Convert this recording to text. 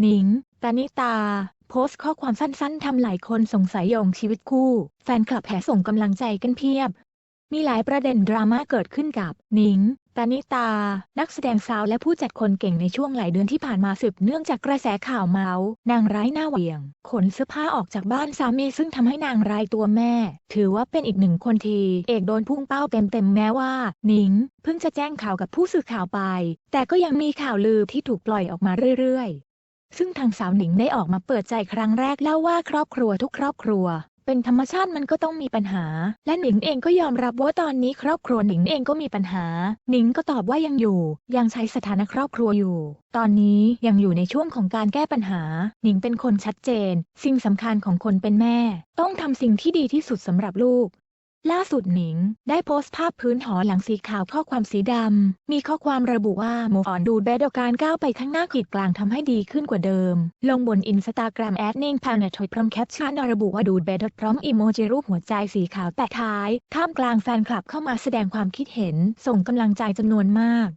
หนิง ตานิตา โพสต์ข้อความสั้นๆ ทำหลายคนสงสัยโยงชีวิตคู่ แฟนคลับแห่ส่งกำลังใจกันเพียบ มีหลายประเด็นดราม่าเกิดขึ้นกับ หนิง ตานิตา นักแสดงสาวและผู้จัดคนเก่งในช่วงหลายเดือนที่ผ่านมาสืบเนื่องจากกระแสข่าวเมาส์นางร้ายหน้าเหวี่ยง ขนเสื้อผ้าออกจากบ้านสามีซึ่งทำให้นางร้ายตัวแม่ ถือว่าเป็นอีกหนึ่งคนทีเอกโดนพุ่งเป้าเต็มๆแม้ว่า หนิง เพิ่งจะแจ้งข่าวกับผู้สื่อข่าวไป แต่ก็ยังมีข่าวลือที่ถูกปล่อยออกมาเรื่อยๆ ซึ่งทางสาวหนิงได้ออกมาเปิดใจครั้งแรกเล่าว่าครอบครัวทุกครอบครัว เป็นธรรมชาติมันก็ต้องมีปัญหา และหนิงเองก็ยอมรับว่าตอนนี้ครอบครัวหนิงเองก็มีปัญหา หนิงก็ตอบว่ายังอยู่ ยังใช้สถานะครอบครัวอยู่ ตอนนี้ยังอยู่ในช่วงของการแก้ปัญหา หนิงเป็นคนชัดเจน สิ่งสำคัญของคนเป็นแม่ ต้องทำสิ่งที่ดีที่สุดสำหรับลูก ล่าสุดหนิง ได้โพสต์ภาพพื้นหอหลังสีขาวข้อความสีดำ มีข้อความระบุว่าโมออนดูแบดการก้าวไปข้างหน้าขีดกลางทำให้ดีขึ้นกว่าเดิม ลงบนอินสตาแกรมแอดนิ่งพานทอยพร้อมแคปชั่นระบุว่าดูแบดพร้อมอีโมจิรูปหัวใจสีขาวแตะท้าย ท่ามกลางแฟนคลับเข้ามาแสดงความคิดเห็น ส่งกำลังใจจำนวนมาก